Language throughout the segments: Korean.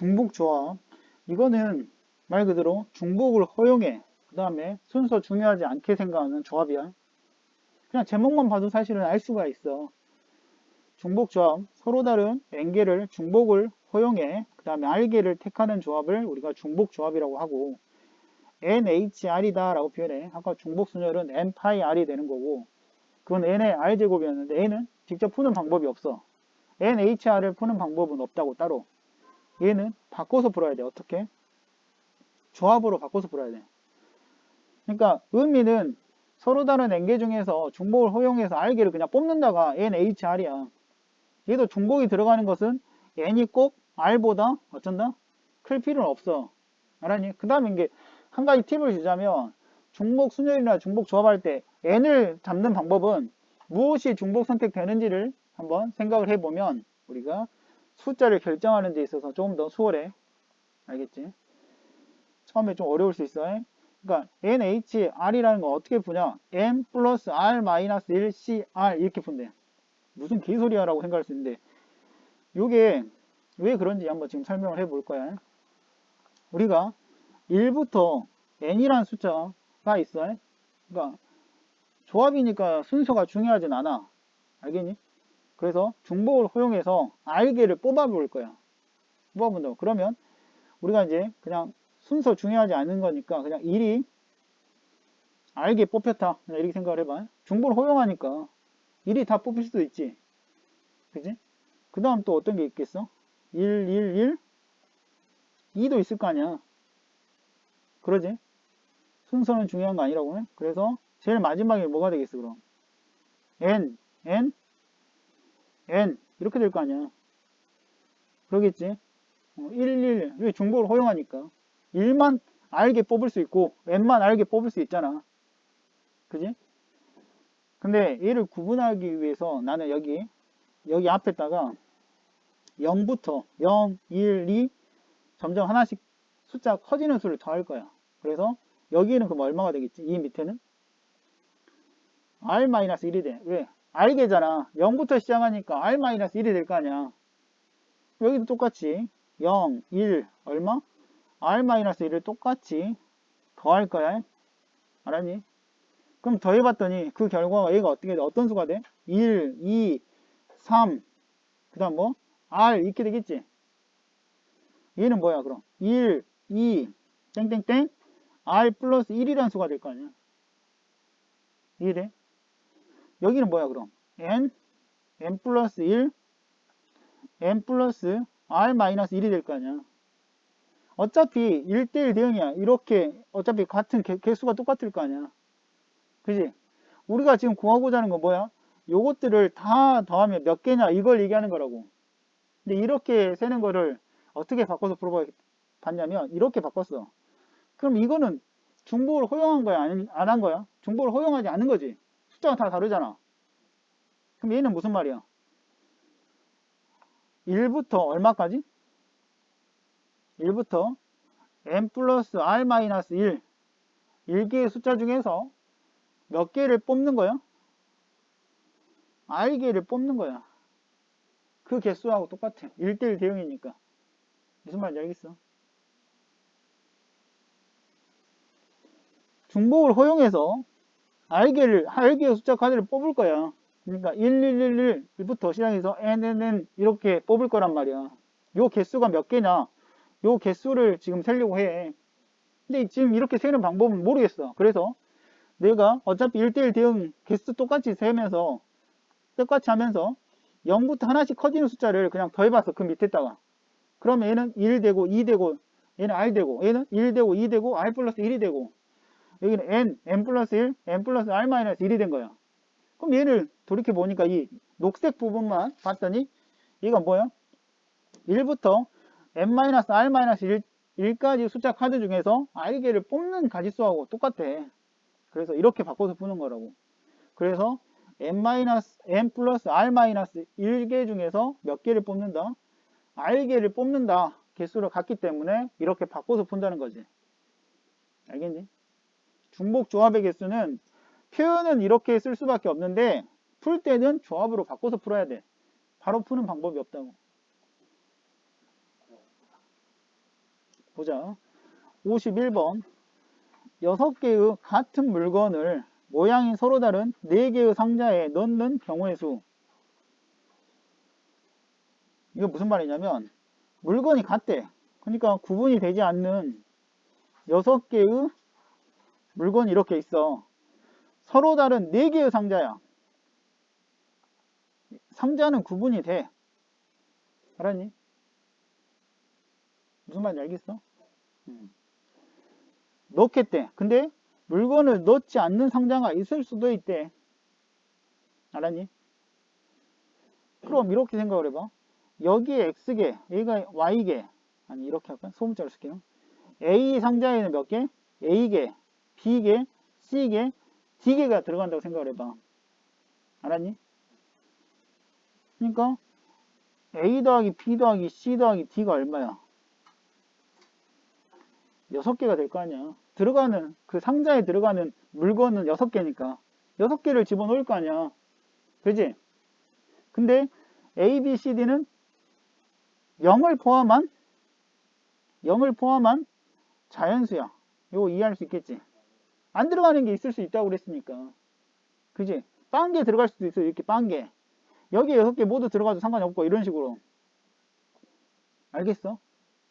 중복 조합. 이거는 말 그대로 중복을 허용해. 그 다음에 순서 중요하지 않게 생각하는 조합이야. 그냥 제목만 봐도 사실은 알 수가 있어. 중복 조합. 서로 다른 n개를 중복을 허용해. 그 다음에 r개를 택하는 조합을 우리가 중복 조합이라고 하고 nhr이다 라고 표현해. 아까 중복 순열은 nπr이 되는 거고 그건 n의 r제곱이었는데 n은 직접 푸는 방법이 없어. nhr을 푸는 방법은 없다고 따로. 얘는 바꿔서 풀어야 돼. 어떻게? 조합으로 바꿔서 풀어야 돼. 그러니까 의미는 서로 다른 n개 중에서 중복을 허용해서 r개를 그냥 뽑는다가 nhr이야. 얘도 중복이 들어가는 것은 n이 꼭 r보다 어쩐다? 클 필요는 없어. 알았니? 그 다음에 이게 한 가지 팁을 주자면 중복 순열이나 중복 조합할 때 n을 잡는 방법은 무엇이 중복 선택되는지를 한번 생각을 해보면 우리가 숫자를 결정하는 데 있어서 조금 더 수월해. 알겠지? 처음에 좀 어려울 수 있어. 그러니까 NHR이라는 거 어떻게 푸냐? N 플러스 R 마이너스 1 CR 이렇게 푼대. 무슨 개소리야 라고 생각할 수 있는데 이게 왜 그런지 한번 지금 설명을 해 볼 거야. 우리가 1부터 n이라는 숫자가 있어. 그러니까 조합이니까 순서가 중요하진 않아. 알겠니? 그래서 중복을 허용해서 r개를 뽑아볼 거야. 뽑아본다고. 그러면 우리가 이제 그냥 순서 중요하지 않은 거니까 그냥 1이 r개 뽑혔다. 이렇게 생각을 해봐. 중복을 허용하니까 1이 다 뽑힐 수도 있지. 그지? 그 다음 또 어떤 게 있겠어? 1, 1, 1? 2도 있을 거 아니야. 그러지? 순서는 중요한 거 아니라고 해? 그래서 제일 마지막에 뭐가 되겠어, 그럼? n, n, n. 이렇게 될 거 아니야. 그러겠지? 어, 1, 1. 왜 중복을 허용하니까. 1만 알게 뽑을 수 있고, n만 알게 뽑을 수 있잖아. 그지? 근데 얘를 구분하기 위해서 나는 여기, 여기 앞에다가 0부터 0, 1, 2 점점 하나씩 숫자 커지는 수를 더할 거야. 그래서 여기는 그럼 얼마가 되겠지? 이 밑에는 r-1이 돼. 왜? R개잖아. 0부터 시작하니까 r-1이 될 거 아니야. 여기도 똑같이 0, 1 얼마? r-1을 똑같이 더할 거야. 알았니? 그럼 더해봤더니 그 결과가 얘가 어떻게 돼? 어떤 수가 돼? 1, 2, 3, 그 다음 뭐? r 이렇게 되겠지? 얘는 뭐야 그럼? 1, 2, 땡땡땡 r 플러스 1이라는 수가 될 거 아니야. 이해돼? 여기는 뭐야 그럼? n, n 플러스 1, n 플러스 r 마이너스 1이 될 거 아니야. 어차피 1대1 대응이야. 이렇게 어차피 같은 개, 개수가 똑같을 거 아니야. 그지? 우리가 지금 구하고자 하는 건 뭐야? 요것들을 다 더하면 몇 개냐 이걸 얘기하는 거라고. 근데 이렇게 세는 거를 어떻게 바꿔서 풀어봤냐면 이렇게 바꿨어. 그럼 이거는 중복을 허용한 거야? 안 한 거야? 중복을 허용하지 않는 거지. 숫자가 다 다르잖아. 그럼 얘는 무슨 말이야? 1부터 얼마까지? 1부터 n 플러스 r 마이너스 1 1개의 숫자 중에서 몇 개를 뽑는 거야? r개를 뽑는 거야. 그 개수하고 똑같아. 1대1 대응이니까. 무슨 말인지 알겠어? 중복을 허용해서 r개를, r개의 숫자 카드를 뽑을 거야. 그러니까 1111, 1부터 시작해서 nnn 이렇게 뽑을 거란 말이야. 요 개수가 몇 개냐? 요 개수를 지금 세려고 해. 근데 지금 이렇게 세는 방법은 모르겠어. 그래서 내가 어차피 1대1 대응 개수 똑같이 세면서 똑같이 하면서 0부터 하나씩 커지는 숫자를 그냥 더해봤어. 그 밑에다가. 그러면 얘는 1 되고 2 되고 얘는 r 되고 얘는 1 되고 2 되고 r 플러스 1이 되고 여기는 n, n 플러스 1, n 플러스 r 마이너스 1이 된 거야. 그럼 얘를 돌이켜 보니까 이 녹색 부분만 봤더니 얘가 뭐야? 1부터 n 마이너스 r 마이너스 1, 1까지 숫자 카드 중에서 r개를 뽑는 가지수하고 똑같아. 그래서 이렇게 바꿔서 푸는 거라고. 그래서 n 마이너스 플러스 r 마이너스 1개 중에서 몇 개를 뽑는다? r개를 뽑는다. 개수를 갖기 때문에 이렇게 바꿔서 푼다는 거지. 알겠니? 중복 조합의 개수는 표현은 이렇게 쓸 수밖에 없는데 풀 때는 조합으로 바꿔서 풀어야 돼. 바로 푸는 방법이 없다고. 보자. 51번. 6개의 같은 물건을 모양이 서로 다른 4개의 상자에 넣는 경우의 수. 이거 무슨 말이냐면 물건이 같대. 그러니까 구분이 되지 않는 6개의 물건이 이렇게 있어. 서로 다른 4개의 상자야. 상자는 구분이 돼. 알았니? 무슨 말인지 알겠어? 음. 넣겠대. 근데 물건을 넣지 않는 상자가 있을 수도 있대. 알았니? 그럼 이렇게 생각을 해봐. 여기에 X개, A가 Y개. 아니, 이렇게 할까? 소문자로 쓸게요. A 상자에는 몇 개? A개, B개, C개, D개가 들어간다고 생각을 해봐. 알았니? 그러니까 A 더하기 B 더하기 C 더하기 D가 얼마야? 6개가 될 거 아니야. 들어가는, 그 상자에 들어가는 물건은 6개니까. 6개를 집어넣을 거 아니야. 그지? 근데 A, B, C, D는 0을 포함한 0을 포함한 자연수야. 이거 이해할 수 있겠지? 안 들어가는 게 있을 수 있다고 그랬으니까. 그지? 빵개 들어갈 수도 있어. 이렇게 빵개. 여기 여섯 개 모두 들어가도 상관이 없고 이런 식으로. 알겠어?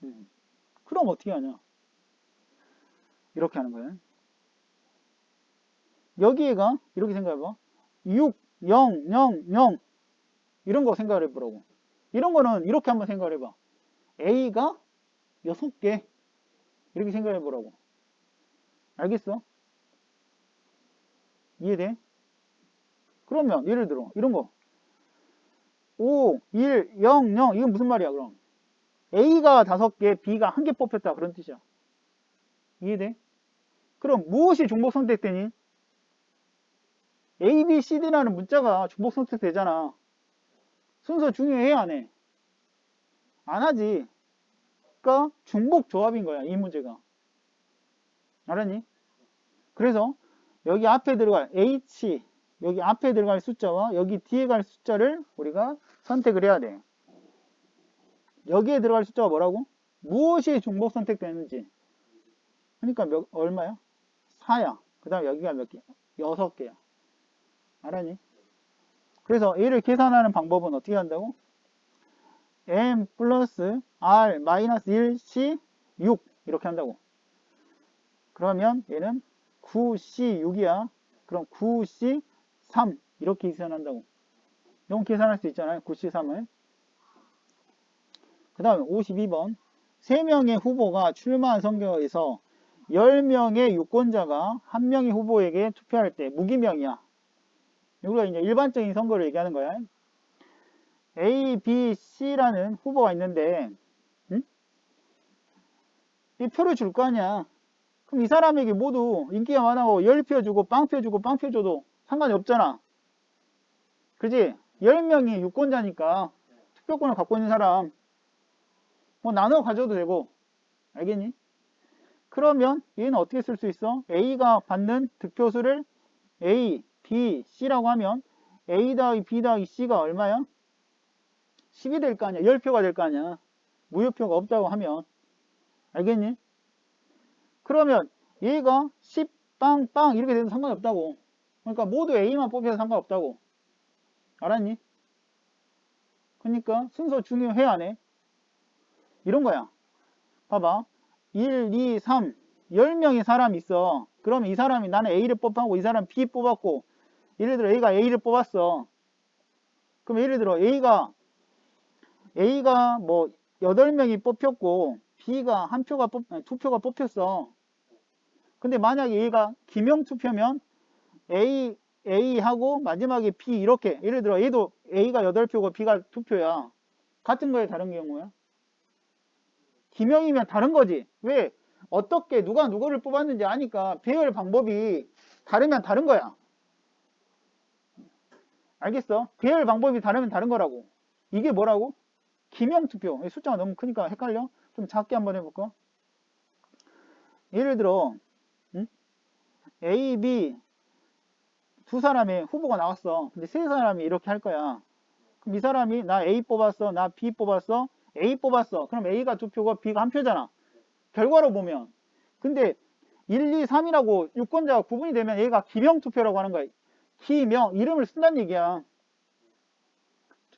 음. 그럼 어떻게 하냐? 이렇게 하는 거야. 여기에가 이렇게 생각해봐. 6, 0, 0, 0 이런 거 생각을 해보라고. 이런 거는 이렇게 한번 생각을 해봐. A가 6개 이렇게 생각해 보라고. 알겠어? 이해돼? 그러면 예를 들어 이런 거 5, 1, 0, 0 이건 무슨 말이야 그럼? A가 5개, B가 1개 뽑혔다 그런 뜻이야. 이해돼? 그럼 무엇이 중복 선택되니? A, B, C, D라는 문자가 중복 선택되잖아. 순서 중요해 안 해? 안 하지. 그러니까 중복 조합인 거야 이 문제가. 알았니? 그래서 여기 앞에 들어갈 H 여기 앞에 들어갈 숫자와 여기 뒤에 갈 숫자를 우리가 선택을 해야 돼. 여기에 들어갈 숫자가 뭐라고? 무엇이 중복 선택되는지. 그러니까 몇, 얼마야? 4야. 그 다음 여기가 몇 개? 6개야. 알았니? 그래서 얘를 계산하는 방법은 어떻게 한다고? m 플러스 r 마이너스 1c 6 이렇게 한다고. 그러면 얘는 9c 6이야. 그럼 9c 3 이렇게 계산한다고. 이건 계산할 수 있잖아요. 9c 3을. 그 다음에 52번 3명의 후보가 출마한 선거에서 10명의 유권자가 한 명의 후보에게 투표할 때 무기명이야. 우리가 이제 일반적인 선거를 얘기하는 거야. A, B, C라는 후보가 있는데, 응? 이 표를 줄 거 아니야. 그럼 이 사람에게 모두 인기가 많아고 10표 주고 빵 표 주고 빵 표 줘도 상관이 없잖아. 그지? 10명이 유권자니까 투표권을 갖고 있는 사람 뭐 나눠 가져도 되고 알겠니? 그러면 얘는 어떻게 쓸 수 있어? A가 받는 득표수를 A, B, C라고 하면 A 더하기 B 더하기 C가 얼마야? 10이 될 거 아니야. 10표가 될 거 아니야. 무효표가 없다고 하면. 알겠니? 그러면 얘가 10, 빵, 빵 이렇게 돼도 상관없다고. 그러니까 모두 A만 뽑혀도 상관없다고. 알았니? 그러니까 순서 중요해 안 해? 이런 거야. 봐봐. 1, 2, 3. 10명의 사람이 있어. 그러면 이 사람이 나는 A를 뽑았고 이 사람 B 뽑았고 예를 들어 A가 A를 뽑았어. 그럼 예를 들어 A가 A가 뭐 8명이 뽑혔고 B가 한 표가 뽑, 두 표가 뽑혔어. 근데 만약에 A가 기명 투표면 A, A하고 마지막에 B 이렇게 예를 들어 A도 A가 8표고 B가 2표야. 같은 거에 다른 경우야. 기명이면 다른 거지. 왜? 어떻게 누가 누구를 뽑았는지 아니까 배열 방법이 다르면 다른 거야. 알겠어? 배열 방법이 다르면 다른 거라고. 이게 뭐라고? 기명투표. 숫자가 너무 크니까 헷갈려? 좀 작게 한번 해볼까? 예를 들어 응? A, B 두 사람의 후보가 나왔어. 근데 세 사람이 이렇게 할 거야. 그럼 이 사람이 나 A 뽑았어. 나 B 뽑았어. A 뽑았어. 그럼 A가 두 표고 B가 한 표잖아. 결과로 보면. 근데 1, 2, 3이라고 유권자가 구분이 되면 얘가 기명 투표라고 하는 거야. 기명, 이름을 쓴다는 얘기야.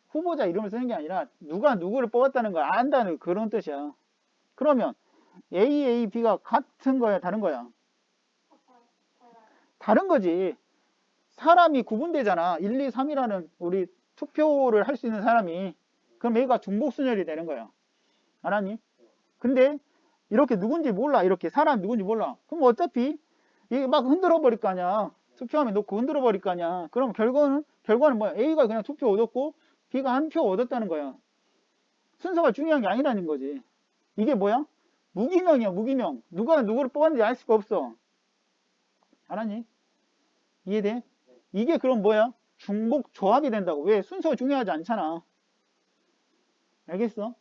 후보자 이름을 쓰는 게 아니라 누가 누구를 뽑았다는 걸 안다는 그런 뜻이야. 그러면 A, A, B가 같은 거야, 다른 거야? 다른 거지. 사람이 구분되잖아. 1, 2, 3이라는 우리 투표를 할 수 있는 사람이. 그럼 얘가 중복순열이 되는 거야. 알았니? 근데 이렇게 누군지 몰라. 이렇게 사람 누군지 몰라. 그럼 어차피 이게 막 흔들어 버릴 거 아니야. 투표함에 놓고 흔들어 버릴 거 아니야. 그럼 결과는 결과는 뭐야? A가 그냥 투표 얻었고 B가 한 표 얻었다는 거야. 순서가 중요한 게 아니라는 거지. 이게 뭐야? 무기명이야, 무기명. 누가 누구를 뽑았는지 알 수가 없어. 알았니? 이해돼? 이게 그럼 뭐야? 중복 조합이 된다고. 왜? 순서가 중요하지 않잖아. 알겠어?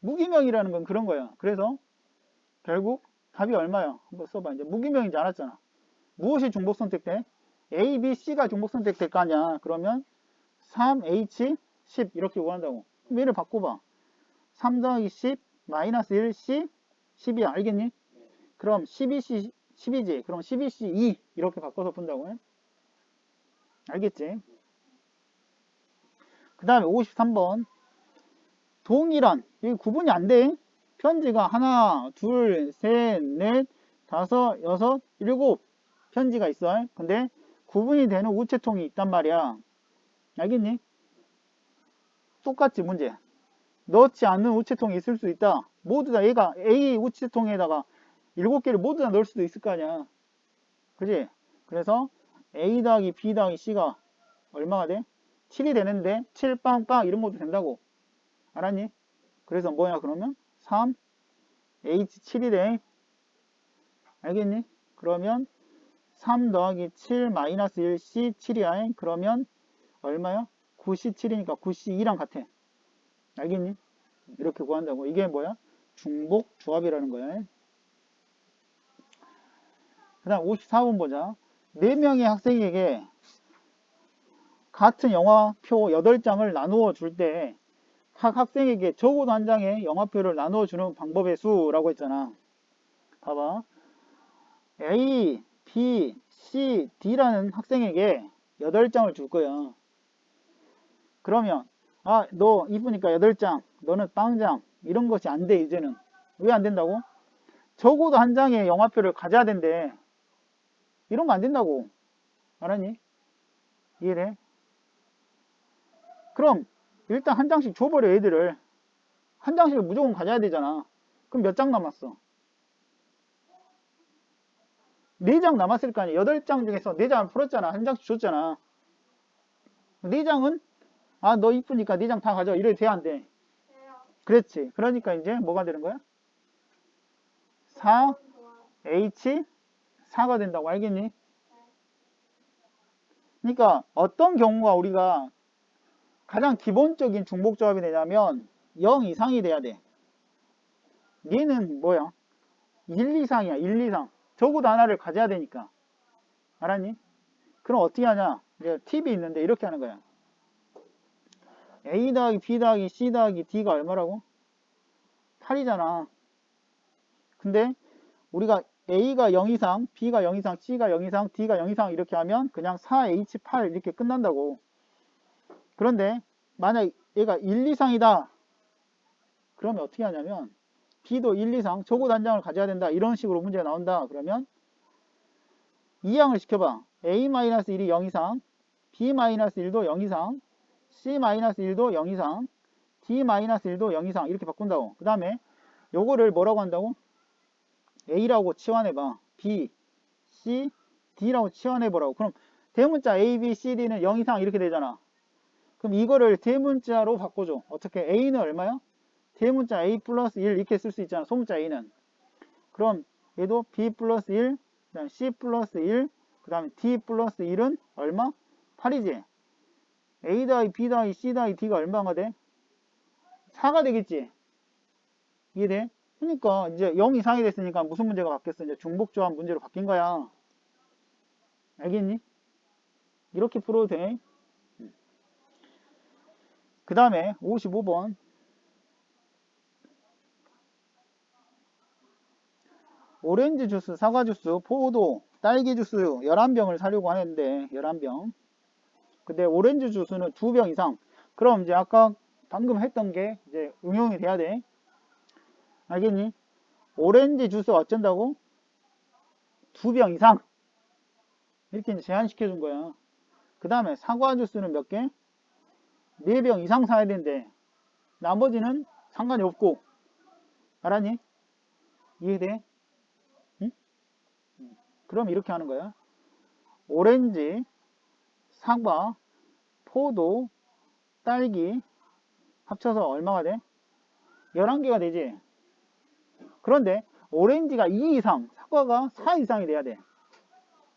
무기명이라는 건 그런 거야. 그래서 결국 답이 얼마야? 한번 써봐. 이제 무기명인지 알았잖아. 무엇이 중복 선택돼? A, B, C가 중복 선택될 거 아니야. 그러면 3H, 10 이렇게 구한다고. 그럼 얘를 바꿔봐. 3 더하기 10 마이너스 1, C, 10이야. 알겠니? 그럼 12C, 10이지. 그럼 12C, 2 이렇게 바꿔서 푼다고 해. 알겠지? 그 다음에 53번. 동일한, 여기 구분이 안 돼. 편지가 하나, 둘, 셋, 넷, 다섯, 여섯, 일곱 편지가 있어. 근데 구분이 되는 우체통이 있단 말이야. 알겠니? 똑같지, 문제. 넣지 않는 우체통이 있을 수 있다. 모두 다 얘가 A 우체통에다가 일곱 개를 모두 다 넣을 수도 있을 거 아니야. 그지? 그래서 A 더하기 B 더하기 C가 얼마가 돼? 7이 되는데 7 빵빵 이런 것도 된다고. 알았니? 그래서 뭐야 그러면 3 H7이 돼. 알겠니? 그러면 3 더하기 7 마이너스 1 C7이야. 그러면 얼마야? 9C7이니까 9C2랑 같아. 알겠니? 이렇게 구한다고. 이게 뭐야? 중복 조합이라는 거야. 그 다음 54번 보자. 4명의 학생에게 같은 영화표 8장을 나누어 줄 때 각 학생에게 적어도 한 장의 영화표를 나누어 주는 방법의 수라고 했잖아. 봐봐. A, B, C, D라는 학생에게 8장을 줄 거야. 그러면 아, 너 이쁘니까 8장, 너는 빵장 이런 것이 안 돼, 이제는. 왜 안 된다고? 적어도 한 장의 영화표를 가져야 된대. 이런 거 안 된다고. 알았니? 이해돼? 그럼 일단 한 장씩 줘버려 애들을 한 장씩을 무조건 가져야 되잖아 그럼 몇 장 남았어? 네장 남았을 거 아니야 여덟 장 중에서 네 장을 풀었잖아 한 장씩 줬잖아 네 장은 아 너 이쁘니까 네장다 가져 이래 돼야 안 돼? 그렇지 그러니까 이제 뭐가 되는 거야? 4 H 4가 된다고 알겠니? 그러니까 어떤 경우가 우리가 가장 기본적인 중복조합이 되냐면 0 이상이 돼야 돼. 얘는 뭐야? 1 이상이야. 1 이상. 적어도 하나를 가져야 되니까. 알았니? 그럼 어떻게 하냐? 이제 팁이 있는데 이렇게 하는 거야. A 더하기 B 더하기 C 더하기 D가 얼마라고? 8이잖아. 근데 우리가 A가 0 이상, B가 0 이상, C가 0 이상, D가 0 이상 이렇게 하면 그냥 4H8 이렇게 끝난다고. 그런데 만약 얘가 1 이상이다. 그러면 어떻게 하냐면 B도 1 이상 적어도 한 장을 가져야 된다. 이런 식으로 문제가 나온다. 그러면 이항을 시켜봐. A-1이 0 이상, B-1도 0 이상, C-1도 0 이상, D-1도 0 이상 이렇게 바꾼다고. 그 다음에 요거를 뭐라고 한다고? A라고 치환해봐. B, C, D라고 치환해보라고. 그럼 대문자 A, B, C, D는 0 이상 이렇게 되잖아. 그럼 이거를 대문자로 바꿔줘. 어떻게? A는 얼마야? 대문자 A 플러스 1 이렇게 쓸 수 있잖아. 소문자 A는. 그럼 얘도 B 플러스 1, 그 다음 C 플러스 1, 그 다음에 D 플러스 1은 얼마? 8이지. A 더하기 B 더하기 C 더하기 D가 얼마가 돼? 4가 되겠지. 이해돼? 그러니까 이제 0 이상이 됐으니까 무슨 문제가 바뀌었어? 이제 중복조합 문제로 바뀐 거야. 알겠니? 이렇게 풀어도 돼. 그 다음에 55번 오렌지 주스, 사과 주스, 포도, 딸기 주스 11병을 사려고 하는데 11병. 근데 오렌지 주스는 2병 이상. 그럼 이제 아까 방금 했던 게 이제 응용이 돼야 돼. 알겠니? 오렌지 주스 어쩐다고? 2병 이상. 이렇게 제한시켜 준 거야. 그 다음에 사과 주스는 몇 개? 4병 이상 사야 되는데 나머지는 상관이 없고 알았니? 이해돼? 응? 그럼 이렇게 하는 거야. 오렌지, 사과, 포도, 딸기 합쳐서 얼마가 돼? 11개가 되지. 그런데 오렌지가 2 이상, 사과가 4 이상이 돼야 돼.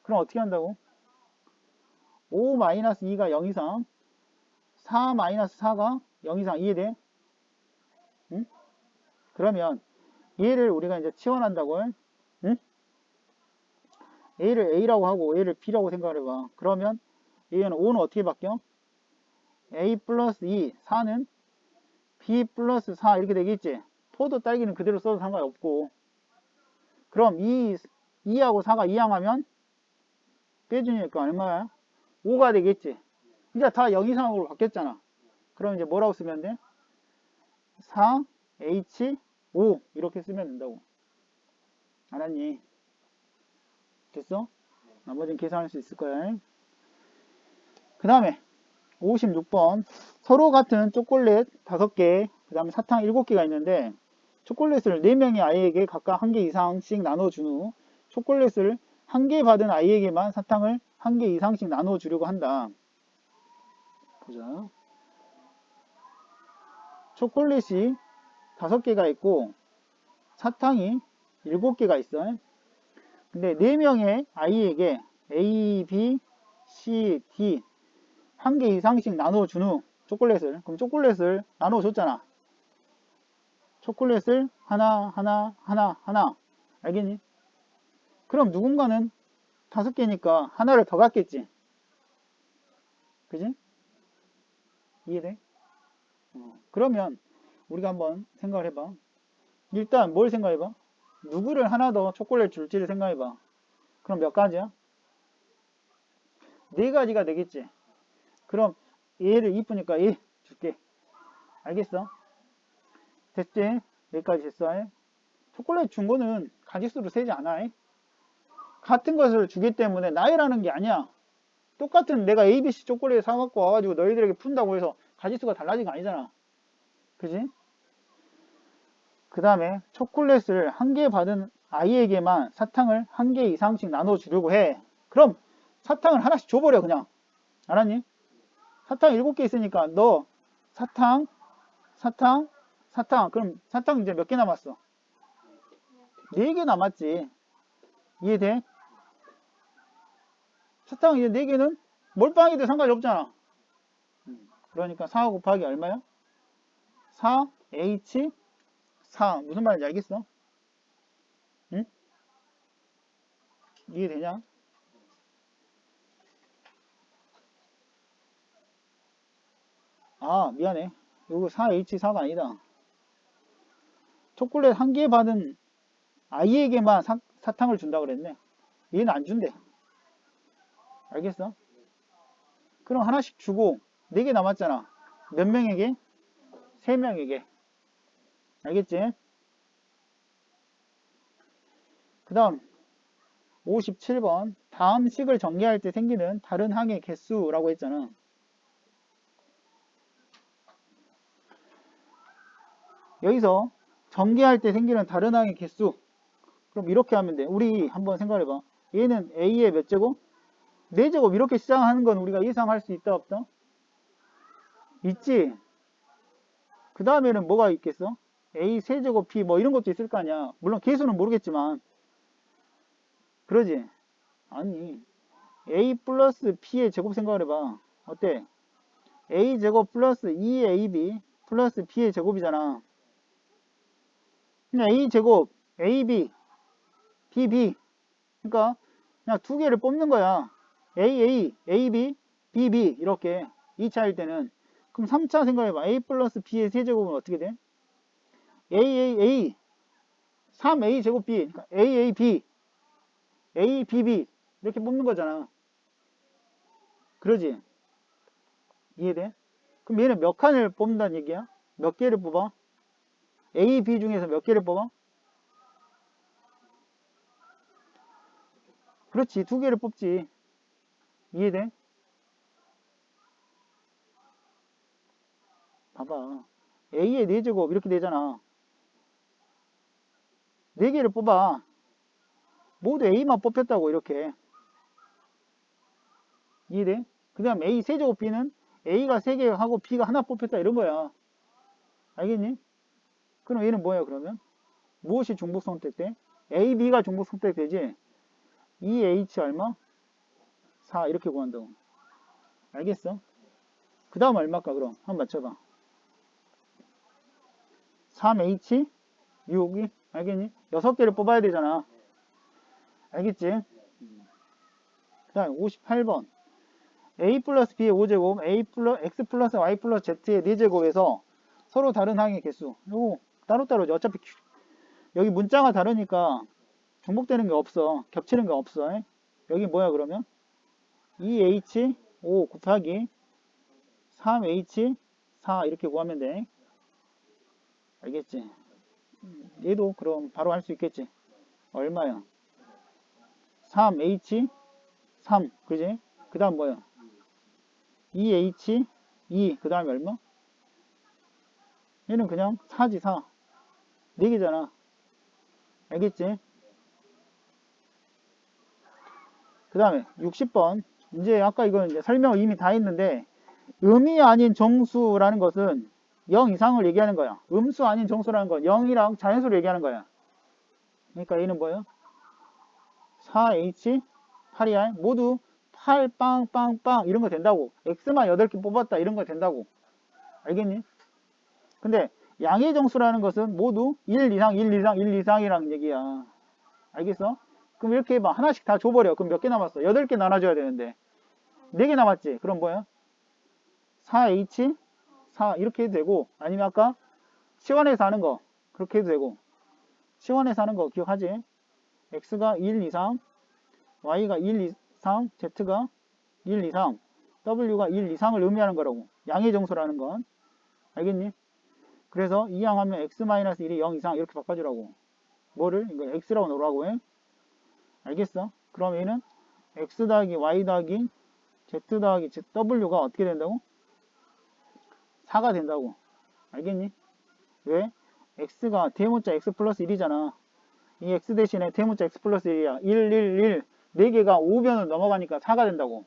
그럼 어떻게 한다고? 5-2가 0 이상, 4-4가 0 이상 이해돼? 응? 그러면 얘를 우리가 이제 치환한다고 응? A를 A라고 하고 A를 B라고 생각을 해봐. 그러면 얘는 5는 어떻게 바뀌어? A 플러스 2, 4는 B 플러스 4 이렇게 되겠지? 포도 딸기는 그대로 써도 상관이 없고 그럼 2, 2하고 4가 이항하면 빼주니까 얼마야? 5가 되겠지? 이제 다 0 이상으로 바뀌었잖아. 그럼 이제 뭐라고 쓰면 돼? 4, H, 5 이렇게 쓰면 된다고. 알았니? 됐어? 나머지는 계산할 수 있을 거야. 그 다음에 56번 서로 같은 초콜릿 5개 그 다음에 사탕 7개가 있는데 초콜릿을 4명의 아이에게 각각 1개 이상씩 나눠준 후 초콜릿을 1개 받은 아이에게만 사탕을 1개 이상씩 나눠주려고 한다. 보자. 초콜릿이 5개가 있고 사탕이 7개가 있어. 근데 4명의 아이에게 A, B, C, D 한 개 이상씩 나눠준 후 초콜릿을 그럼 초콜릿을 나눠줬잖아. 초콜릿을 하나 하나 하나 하나 알겠니? 그럼 누군가는 다섯 개니까 하나를 더 갖겠지. 그지? 이해돼? 어, 그러면 우리가 한번 생각을 해봐. 일단 뭘 생각해봐? 누구를 하나 더 초콜릿 줄지를 생각해봐. 그럼 몇 가지야? 네 가지가 되겠지. 그럼 얘를 이쁘니까 얘 줄게. 알겠어? 됐지? 여기까지 됐어. 초콜릿 준 거는 가지수로 세지 않아. 같은 것을 주기 때문에 나이라는 게 아니야. 똑같은 내가 ABC 초콜릿 사갖고 와가지고 너희들에게 푼다고 해서 가지수가 달라진 거 아니잖아. 그지? 그 다음에 초콜릿을 한 개 받은 아이에게만 사탕을 한 개 이상씩 나눠주려고 해. 그럼 사탕을 하나씩 줘버려 그냥. 알았니? 사탕 일곱 개 있으니까 너 사탕, 사탕, 사탕. 그럼 사탕 이제 몇 개 남았어? 네 개 남았지. 이해돼? 사탕 이제 네 개는 몰빵이도 상관이 없잖아. 음, 그러니까 4 곱하기 얼마야? 4H 4 무슨 말인지 알겠어? 응? 이해되냐? 아 미안해 이거 4H4가 아니다 초콜릿 한 개 받은 아이에게만 사, 사탕을 준다 그랬네 얘는 안 준대 알겠어? 그럼 하나씩 주고 4개 남았잖아 몇 명에게? 3명에게 알겠지? 그 다음 57번 다음 식을 전개할 때 생기는 다른 항의 개수라고 했잖아 여기서 전개할 때 생기는 다른 항의 개수. 그럼 이렇게 하면 돼. 우리 한번 생각해봐. 얘는 a의 몇 제곱? 4제곱. 이렇게 시작하는 건 우리가 예상할 수 있다 없다? 있지? 그 다음에는 뭐가 있겠어? a 세제곱 p 뭐 이런 것도 있을 거 아니야. 물론 개수는 모르겠지만. 그러지? 아니. A 플러스 p의 제곱 생각을 해봐. 어때? A 제곱 플러스 2ab 플러스 b의 제곱이잖아 그냥 a 제곱 ab bb 그러니까 그냥 두 개를 뽑는 거야 aa ab bb 이렇게 2차일 때는 그럼 3차 생각해봐 a 플러스 b의 세제곱은 어떻게 돼? a a a 3a 제곱 b 그러니까 a a b a b b 이렇게 뽑는 거잖아. 그러지? 이해돼? 그럼 얘는 몇 칸을 뽑는다는 얘기야? 몇 개를 뽑아? A, B 중에서 몇 개를 뽑아? 그렇지, 두 개를 뽑지. 이해돼? 봐봐. A의 4제곱 이렇게 되잖아. 4개를 뽑아. 모두 A만 뽑혔다고 이렇게. 이해돼? 그 다음 A 세제곱 B는 A가 3개 하고 B가 하나 뽑혔다 이런 거야. 알겠니? 그럼 얘는 뭐예요 그러면? 무엇이 중복 선택돼? A, B가 중복 선택되지? 2H 얼마? 4 이렇게 구한다고. 알겠어? 그 다음 얼마일까 그럼? 한번 맞춰봐. 3H 6이 알겠니? 6개를 뽑아야 되잖아. 알겠지? 그 다음 58번. a 플러스 b의 5제곱, a 플러스 x 플러스 y 플러스 z의 4제곱에서 서로 다른 항의 개수. 요거 따로따로죠. 어차피 여기 문자가 다르니까 중복되는 게 없어. 겹치는 게 없어. 여기 뭐야 그러면? 2h 5 곱하기 3h 4 이렇게 구하면 돼. 알겠지? 얘도 그럼 바로 할 수 있겠지? 얼마야? 3h 3 그지? 그 다음 뭐야? 2h 2 그 다음에 얼마? 얘는 그냥 4지 4 4개잖아. 알겠지? 그 다음에 60번. 이제 아까 이건 이제 설명을 이미 다 했는데 음이 아닌 정수라는 것은 0 이상을 얘기하는 거야. 음수 아닌 정수라는 건 0이랑 자연수를 얘기하는 거야. 그러니까 얘는 뭐예요? 4h 8이야 모두 8 빵빵빵 이런 거 된다고. X만 8개 뽑았다 이런 거 된다고. 알겠니? 근데 양의 정수라는 것은 모두 1 이상 1 이상 1 이상이라는 얘기야 알겠어? 그럼 이렇게 해봐 하나씩 다 줘버려 그럼 몇 개 남았어? 8개 나눠줘야 되는데 4개 남았지? 그럼 뭐야? 4h 4 이렇게 해도 되고 아니면 아까 시원에서 하는 거 그렇게 해도 되고 시원에서 하는 거 기억하지? x가 1 이상 y가 1 이상 z가 1 이상 w가 1 이상을 의미하는 거라고 양의 정수라는 건 알겠니? 그래서 이항 하면 x-1이 0 이상 이렇게 바꿔주라고 뭐를? 이거 x라고 놓으라고 해 알겠어? 그럼 얘는 x 더하기 y 더하기 z 더하기 w가 어떻게 된다고? 4가 된다고 알겠니? 왜? x가 대문자 x 플러스 1이잖아 이 x 대신에 대문자 x 플러스 1이야 1, 1, 1 4개가 5변을 넘어가니까 4가 된다고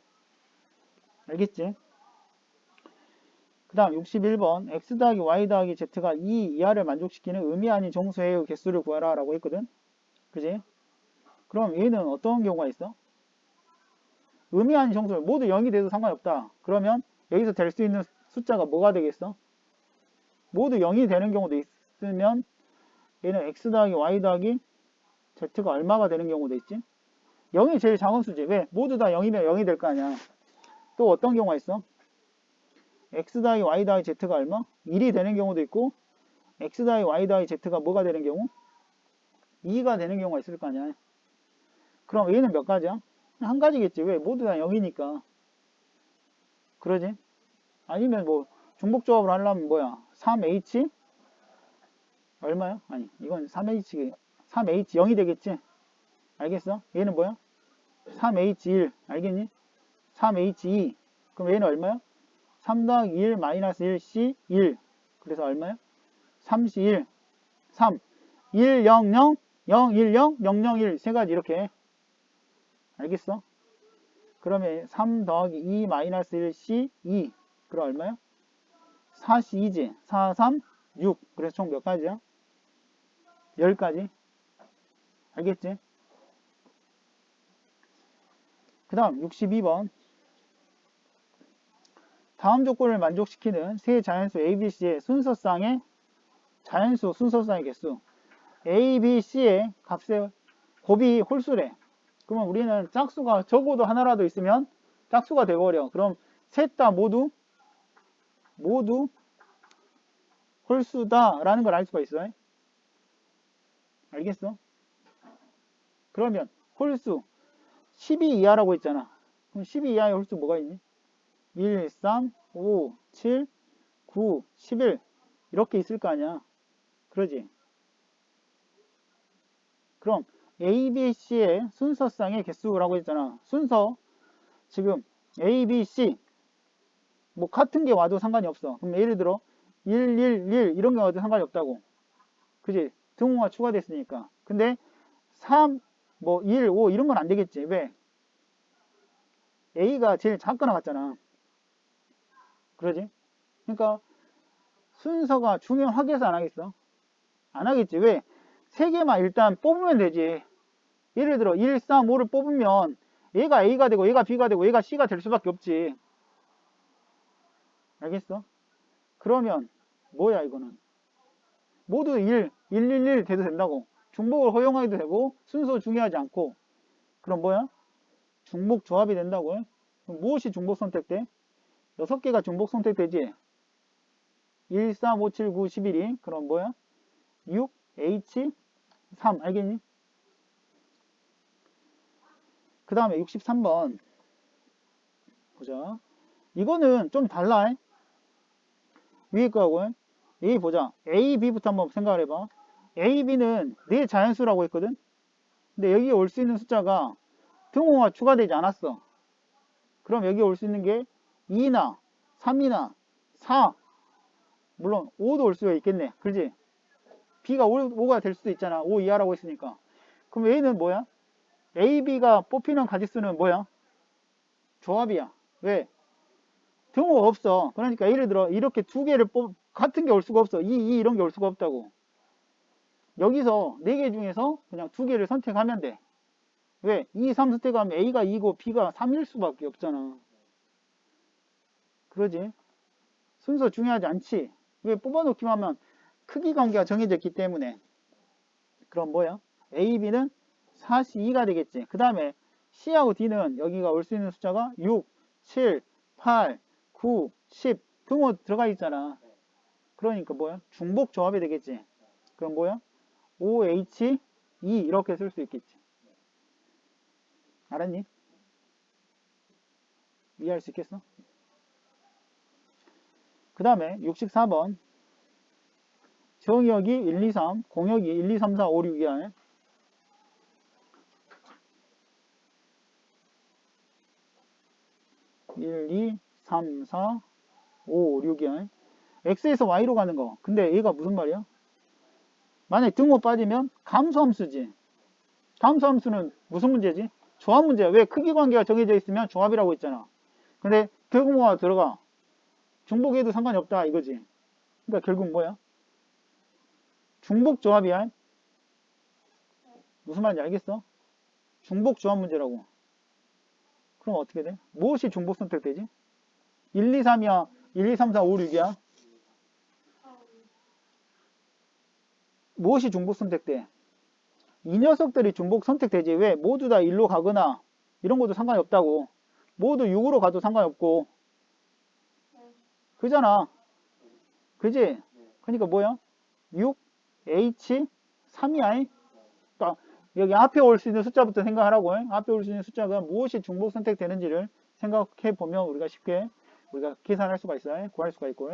알겠지? 그 다음 61번 x 더하기 y 더하기 z가 2 이하를 만족시키는 의미 아닌 정수의 개수를 구하라 라고 했거든 그지? 그럼 얘는 어떤 경우가 있어? 의미 아닌 정수 모두 0이 돼도 상관없다 그러면 여기서 될 수 있는 숫자가 뭐가 되겠어? 모두 0이 되는 경우도 있으면 얘는 x 더하기 y 더하기 z가 얼마가 되는 경우도 있지? 0이 제일 작은 수지. 왜? 모두 다 0이면 0이 될 거 아니야. 또 어떤 경우가 있어? X 더하기 y 더하기 z가 얼마? 1이 되는 경우도 있고 x 더하기 y 더하기 z가 뭐가 되는 경우? 2가 되는 경우가 있을 거 아니야. 그럼 얘는 몇 가지야? 한 가지겠지. 왜? 모두 다 0이니까. 그러지? 아니면 뭐 중복조합을 하려면 뭐야? 3h 얼마야? 아니 이건 3h 3h 0이 되겠지? 알겠어? 얘는 뭐야? 3h1 알겠니? 3h2 그럼 얘는 얼마야? 3 더하기 1 마이너스 1c 1 그래서 얼마야? 31 3 1 0 0 0 1 0 0 0 1 세 가지 이렇게 알겠어? 그러면 3 더하기 2 마이너스 1c 2 그럼 얼마야? 4c2지 4 3 6 그래서 총 몇 가지야? 10가지 알겠지? 그 다음 62번 다음 조건을 만족시키는 세 자연수 ABC의 순서상의 자연수 순서상의 개수 ABC의 값의 곱이 홀수래 그러면 우리는 짝수가 적어도 하나라도 있으면 짝수가 되어버려 그럼 셋 다 모두 모두 홀수다 라는 걸 알 수가 있어요 알겠어? 그러면 홀수 12 이하라고 했잖아. 그럼 12 이하의 홀수 뭐가 있니? 1, 3, 5, 7, 9, 11 이렇게 있을 거 아니야. 그러지? 그럼 A, B, C의 순서상의 개수라고 했잖아. 순서 지금 A, B, C 뭐 같은 게 와도 상관이 없어. 그럼 예를 들어 1, 1, 1 이런 게 와도 상관이 없다고. 그지? 등호가 추가됐으니까. 근데 3, 뭐 1, 5 이런 건 안 되겠지. 왜? A가 제일 작거 나갔잖아. 그러지? 그러니까 순서가 중요하게서 안 하겠어? 안 하겠지. 왜? 세 개만 일단 뽑으면 되지. 예를 들어 1, 3, 5를 뽑으면 얘가 A가 되고 얘가 B가 되고 얘가 C가 될 수밖에 없지. 알겠어? 그러면 뭐야 이거는? 모두 1, 1, 1, 1 돼도 된다고. 중복을 허용해도 되고 순서 중요하지 않고 그럼 뭐야? 중복 조합이 된다고. 그럼 무엇이 중복 선택돼? 6개가 중복 선택되지? 1, 3, 5, 7, 9, 11이 그럼 뭐야? 6, H, 3 알겠니? 그 다음에 63번 보자. 이거는 좀 달라. 위에 거하고. A 보자. A, B부터 한번 생각을 해봐. A, B는 네 자연수라고 했거든? 근데 여기에 올 수 있는 숫자가 등호가 추가되지 않았어. 그럼 여기 올수 있는 게 2나 3이나 4 물론 5도 올 수가 있겠네. 그지? B가 5, 가될 수도 있잖아. 5 이하라고 했으니까. 그럼 A는 뭐야? A, B가 뽑히는 가지수는 뭐야? 조합이야. 왜? 등호가 없어. 그러니까 예를 들어. 이렇게 두 개를 뽑 같은 게 올 수가 없어. 2, 2 이런 게 올 수가 없다고. 여기서 네개 중에서 그냥 두 개를 선택하면 돼. 왜? 2, 3 선택하면 A가 2고 B가 3일 수밖에 없잖아. 그러지? 순서 중요하지 않지? 왜 뽑아놓기만 하면 크기 관계가 정해져 있기 때문에. 그럼 뭐야? A, B는 42가 되겠지. 그 다음에 C하고 D는 여기가 올 수 있는 숫자가 6, 7, 8, 9, 10 등호 들어가 있잖아. 그러니까 뭐야? 중복 조합이 되겠지. 그럼 뭐야? OH, E 이렇게 쓸 수 있겠지. 알았니? 이해할 수 있겠어? 그 다음에 64번 정역이 1, 2, 3, 공역이 1, 2, 3, 4, 5, 6 이하에 1, 2, 3, 4, 5, 6 이하에 X에서 Y로 가는 거 근데 얘가 무슨 말이야? 만약에 등호 빠지면 감소함수지 감소함수는 무슨 문제지? 조합 문제야. 왜 크기 관계가 정해져 있으면 조합이라고 했잖아. 근데 대구모가 들어가. 중복해도 상관이 없다 이거지. 그러니까 결국 뭐야? 중복 조합이야. 무슨 말인지 알겠어? 중복 조합 문제라고. 그럼 어떻게 돼? 무엇이 중복 선택되지? 1, 2, 3이야. 1, 2, 3, 4, 5, 6이야. 무엇이 중복 선택돼? 이 녀석들이 중복 선택되지 왜 모두 다 1로 가거나 이런 것도 상관이 없다고 모두 6으로 가도 상관이 없고 그잖아. 그지? 그러니까 뭐야? 6 H 3이야 그러니까 여기 앞에 올 수 있는 숫자부터 생각하라고. 앞에 올 수 있는 숫자가 무엇이 중복 선택되는지를 생각해 보면 우리가 쉽게 우리가 계산할 수가 있어요. 구할 수가 있고